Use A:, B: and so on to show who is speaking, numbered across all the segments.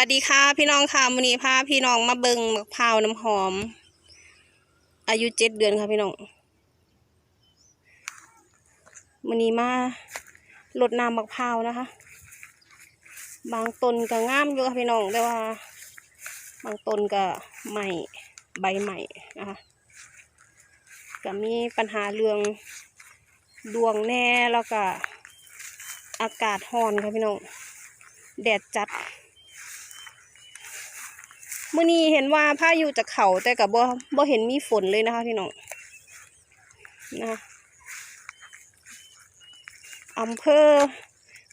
A: วัสดีค่ะ พี่น้องค่ะมื้อนี้พาพี่น้องมาเบิ่งมะพร้าวน้ำหอม อายุเจ็ดเดือนค่ะพี่น้องมื้อนี้มาลดน้ำมะพร้าวนะคะ บางต้นก็งามอยู่ค่ะพี่น้องแต่ว่า บางต้นก็ใหม่ใบใหม่นะคะก็มีปัญหาเรื่องดวงแน่แล้วก็อากาศร้อนค่ะพี่น้องแดดจัด มื่อนี้เห็นว่าพายุจะเข่าแต่กับบ่บ่เห็นมีฝนเลยนะคะพี่น้องนะอำเภอ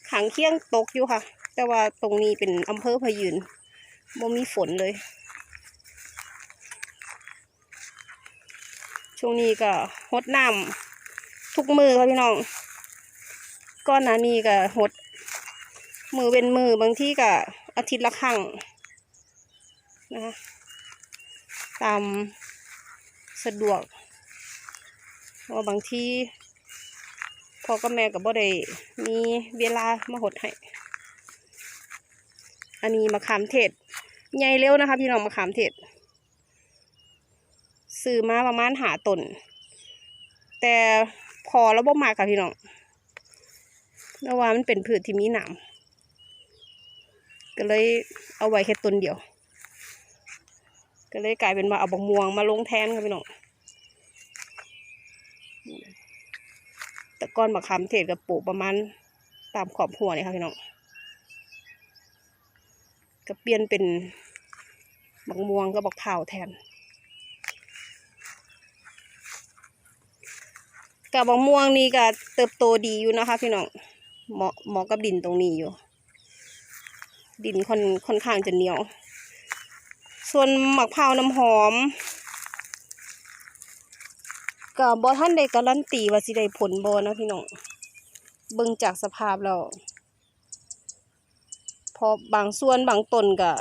A: ขังเคียงตกอยู่ค่ะ แต่ว่าตรงนี้เป็นอำเภอพยืนบ่มีฝนเลย ช่วงนี้ก็หดน้ำทุกมือค่ะพี่น้องก้อนหนานี้ก็หด มือเป็นมือบางที่ก็อาทิตย์ละครั้ง นะคะตามสะดวกเพราะว่าบางทีพ่อกับแม่กับบ่ได้มีเวลามาหดให้ อันนี้มะขามเทศใหญ่เร็วนะคะ พี่น้องมะขามเทศซื้อมาประมาณหาตน แต่พอแล้วบ่มากค่ะพี่น้องแล้วว่ามันเป็นพืชที่มีหนามก็เลยเอาไว้แค่ต้นเดียว ก็เลยกลายเป็นว่าเอาบกม่วงมาลงแทนค่ะพี่น้องแต่ก้อนมะขามเทศกับปลูกประมาณตามขอบหัวเนี่ยค่ะพี่น้องก็เปลี่ยนเป็นบักม่วงกับบักเผาแทนกับบักม่วงนี่ก็เติบโตดีอยู่นะคะพี่น้องเหมาะเหมาะกับดินตรงนี้อยู่ ดินค่อนค่อนข้างจะเหนียว ส่วนหมักพร้าวน้ำหอมกับบอท่านได้การันตีว่าสิได้ผลบอนะพี่น้องเบิ่งจากสภาพแล้วพอบางส่วนบางต้นก็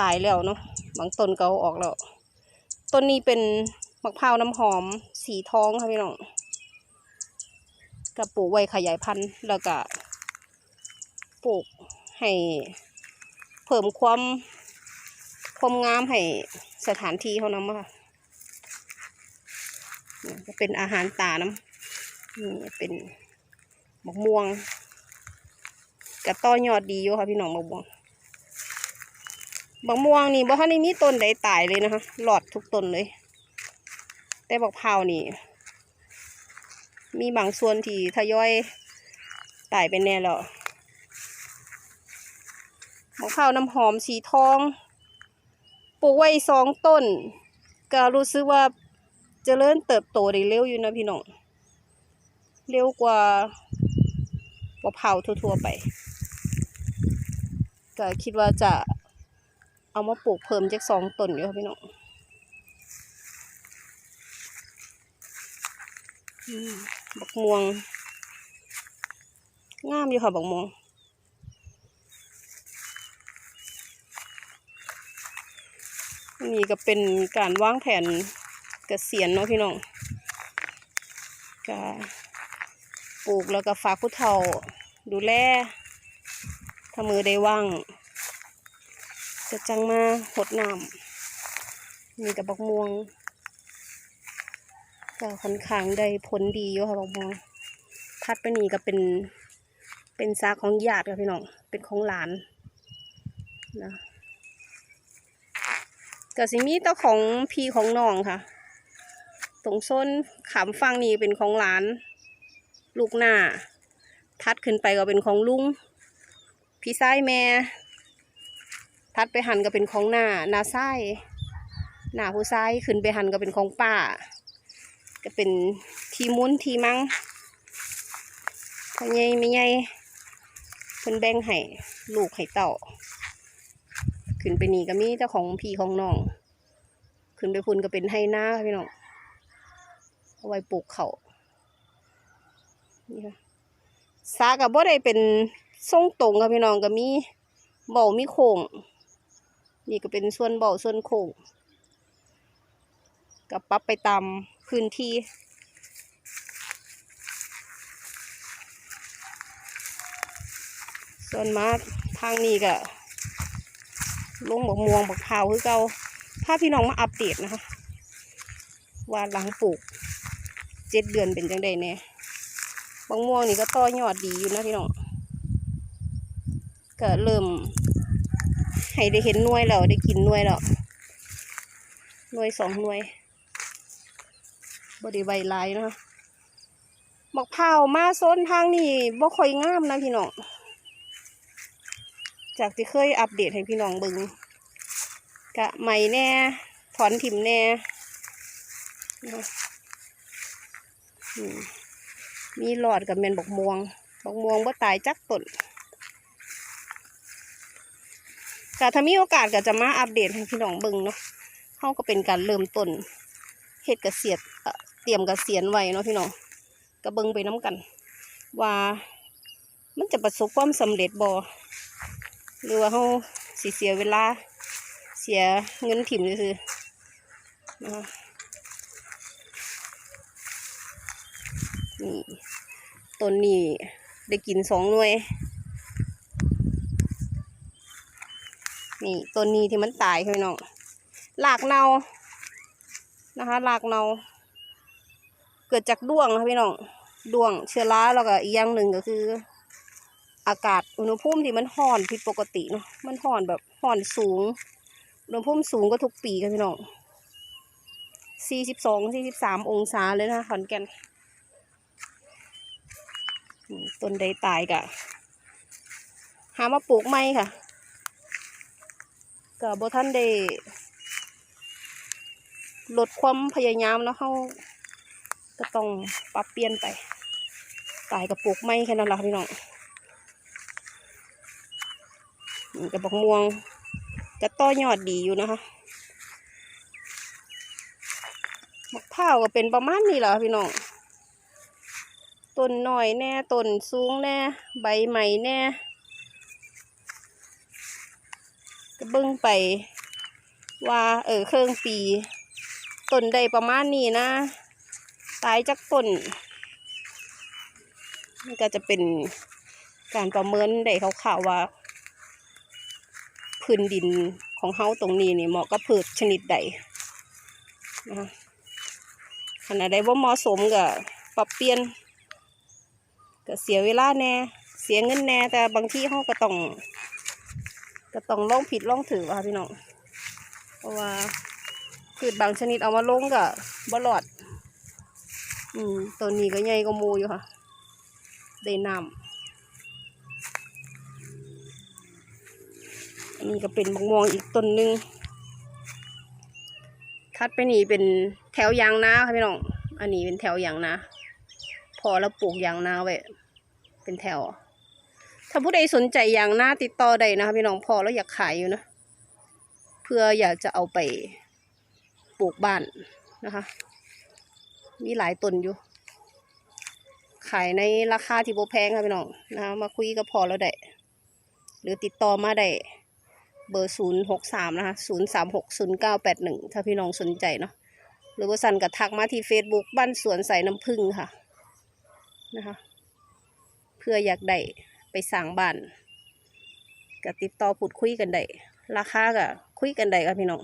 A: ตายแล้วเนาะบางต้นก็อออกแล้วต้นนี้เป็นมะพร้าวน้ำหอมสีทองค่ะพี่น้องก็ปลูกไว้ขยายพันธุ์แล้วก็ปลูกให้เพิ่มความ ความงามให้สถานที่เขานำมาค่ะนี่ก็เป็นอาหารตาน้ำนี่เป็นมะม่วงกระต้อยอดดีอยู่ค่ะพี่น้องมะม่วงมะม่วงนี่บ่ทันได้มีต้นใดตายเลยนะคะหลอดทุกต้นเลย แต่บักพร้านี่ มีบางส่วนที่ทยอยตายไปแน่แล้วมะพร้าน้ำหอมสีทอง ปลูกไว้สองต้น ก็รู้สึกว่าเจริญเติบโตได้เร็วอยู่นะพี่น้อง เร็วกว่ามะพร้าวทั่วๆไป ก็คิดว่าจะเอามาปลูกเพิ่มจากสองต้นอยู่ค่ะพี่น้องบักม่วง งามอยู่ค่ะบักม่วง นี่ก็เป็นการวางแผนเกษียณเนาะพี่น้องก็ปลูกแล้วก็ฝากผู้เฒ่า ดูแลถ้ามือได้ว่างจะจังมาหดน้ำนี่กับบักม่วงก็ค่อนข้างได้ผลดีอยู่ค่ะบักม่วงทัดไปนี่ก็เป็นเป็นซากของญาติค่ะพี่น้องเป็นของหลานนะ ก็สิมีแต่ของพี่ของน้องค่ะ ตรงโซนขามฟังนี่เป็นของหลาน ลูกหน้า ทัดขึ้นไปก็เป็นของลุง พี่ไส้แม่ ทัดไปหันก็เป็นของหน้าหน้าไส้หน้าผู้ไส้ขึ้นไปหันก็เป็นของป้า ก็เป็นทีมุ้นทีมังพ่อใหญ่ไม่ใหญ่เพิ่นแบ่งให้ลูกให้เต่า ขึ้นไปนี่ก็มีเจ้าของพี่ของน้อง ขึ้นไปพุ่นก็เป็นไฮนาค่ะพี่น้องเอาไว้ปลูกเขานี่ค่ะสากับบ่ได้เป็นทรงตรงค่ะพี่น้องก็มีเบามีโค้งนี่ก็เป็นส่วนเบาส่วนโค้งก็ปรับไปตามพื้นที่ส่วนมากทางนี้ก็ ลงบักม่วงบักพาวคือเก่าพาพี่น้องมาอัปเดตนะคะ ว่าหลังปลูกเจ็ดเดือนเป็นจังไดแน่บางม่วงนี่ก็ต่อยอดดีอยู่นะพี่น้องก็เริ่มให้ได้เห็นน่วยแล้วได้กินน่วยแล้วน่วยสองน่วยบไดีใบลายนะคะบักพร้ามาโซนทางนี่บ่ค่อยงามนะพี่น้อง จากที่เคยอัปเดตให้พี่น้องเบิงกะใหม่แน่ ถอนถิ่มแน่มีหลอดกับแมนบกม่วงบกม่วงบ่ตายจักต้นกะถ้ามีโอกาสก็จะมาอัปเดตให้พี่น้องเบิงเนาะเขาก็เป็นการเริ่มต้นเฮ็ดกษตรเอ่อเตรียมกระเกษียณไว้เนาะพี่น้องก็เบิงไปน้กัน ว่ามันจะประสบความสำเร็จบ่ หรือว่าเขาสิเสียเวลา เสียเงินถิ่มซื่อนี่ต้นนี้ได้กินสองหน่วย นี่ต้นนี้ที่มันตายค่ะพี่น้องหลากเนานะคะหลากเนาเกิดจากด้วงค่ะพี่น้องด้วงเชื้อราแล้วก็อีกอย่างหนึ่งก็คือ อากาศอุณหภูมิที่มันห่อนผิดปกติเนาะมันห่อนแบบห่อนสูงอุณหภูมิสูงก็ทุกปีค่ะพี่น้องสี่สิบสองสี่สิบสามองศาเลยนะขอนแก่นต้นใดตายกะหามาปลูกใหม่ค่ะกับบท่านได้ลดความพยายามแล้วเขาก็ต้องปรับเปลี่ยนไป ตายกับปลูกใหม่แค่นั้นแหละพี่น้อง กับบักม่วงจะต่อยอดดีอยู่นะคะมะพร้าวก็เป็นประมาณนี้แหละพี่น้องต้นหน่อยแน่ต้นสูงแน่ ใบใหม่แน่ก็เบิ่งไปว่าเออเครื่องปีต้นใดประมาณนี้นะ ตายจากต้นมันก็จะเป็นการประเมินได้คร่าวว่า พื้นดินของเฮาตรงนี้นี่เหมาะกับพืชชนิดใดนะคะขณะใดว่าเหมาะสมก็ปรับเปลี่ยนก็เสียเวลาแน่เสียเงินแน่แต่บางที่เฮาก็ต้องก็ต้องลองผิดลองถือว่าพี่น้องเพราะว่าพืชบางชนิดเอามาลงก็บ่รอด อืมตัวนี้ก็ใหญ่กว่าหมูอยู่ค่ะ ได้น้ำ นนี้ก็เป็นมะม่วงอีกต้นหนึ่งทัดไปนี่เป็นแถวยางนาค่ะพี่น้อง อันนี้เป็นแถวยางนาพอเราปลูกยางนาไว้เป็นแถว ถ้าผู้ใดสนใจยางนาติดต่อได้นะคะพี่น้องพอแล้วอยากขายอยู่นะ เพื่ออยากจะเอาไปปลูกบ้านนะคะ มีหลายต้นอยู่ ขายในราคาที่โบแพงค่ะพี่น้องนะคะมาคุยกับพอแล้วได้หรือติดต่อมาได้ เบอร์ศูนย์หกสามนะคะศูนย์สามหกศูนย์เก้าแปดหนึ่งถ้าพี่น้องสนใจเนาะหรือว่าสันก็ทักมาที่ Facebook บ้านสวนใส่น้ำผึ้งค่ะนะคะ เพื่ออยากได้ไปสั่งบ้านก็ติดต่อพูดคุยกันได้ราคาก็คุยกันได้ค่ะพี่น้อง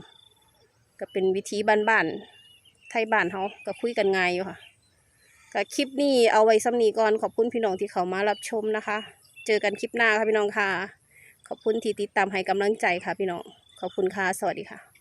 A: ก็เป็นวิธีบ้านๆไทยบ้านเขาก็คุยกันง่ายอยู่ค่ะก็คลิปนี้เอาไว้ซ้ำนี้ก่อนขอบคุณพี่น้องที่เขามารับชมนะคะ เจอกันคลิปหน้าค่ะพี่น้องค่ะ ขอบคุณที่ติดตามให้กำลังใจค่ะพี่น้อง ขอบคุณค่ะ สวัสดีค่ะ